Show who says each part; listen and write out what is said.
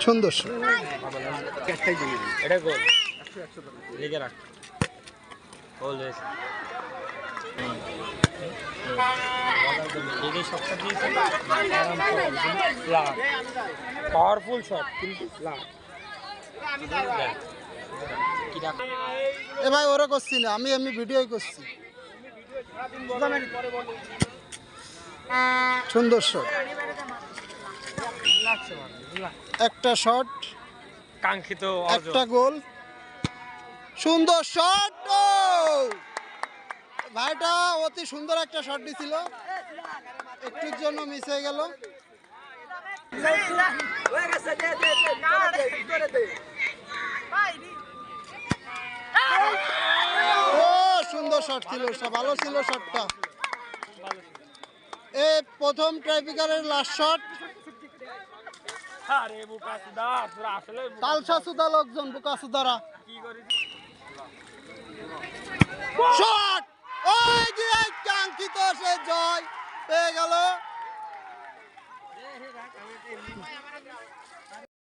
Speaker 1: সুন্দর।
Speaker 2: এটা গোল। লিখে রাখ। গোল হয়েছে। পাওয়ারফুল শট কিন্তু
Speaker 1: এ ভাই ওরা করছি না আমি এমনি ভিডিওই করছি সুন্দর শট একটা শট
Speaker 2: কাঙ্ক্ষিত
Speaker 1: একটা গোল সুন্দর শট ভাইটা অতি সুন্দর একটা শট দিছিল একটুর জন্য মিস হয়ে গেল ও সুন্দর শট ছিল ভালো ছিল শটটা। এই প্রথম ট্রাইপিকারের লাস্ট শট তালসা সুদা লোকজন বুকা সুদারা শট ওই যে কাঙ্ক্ষিত সে জয় পেয়ে গেল।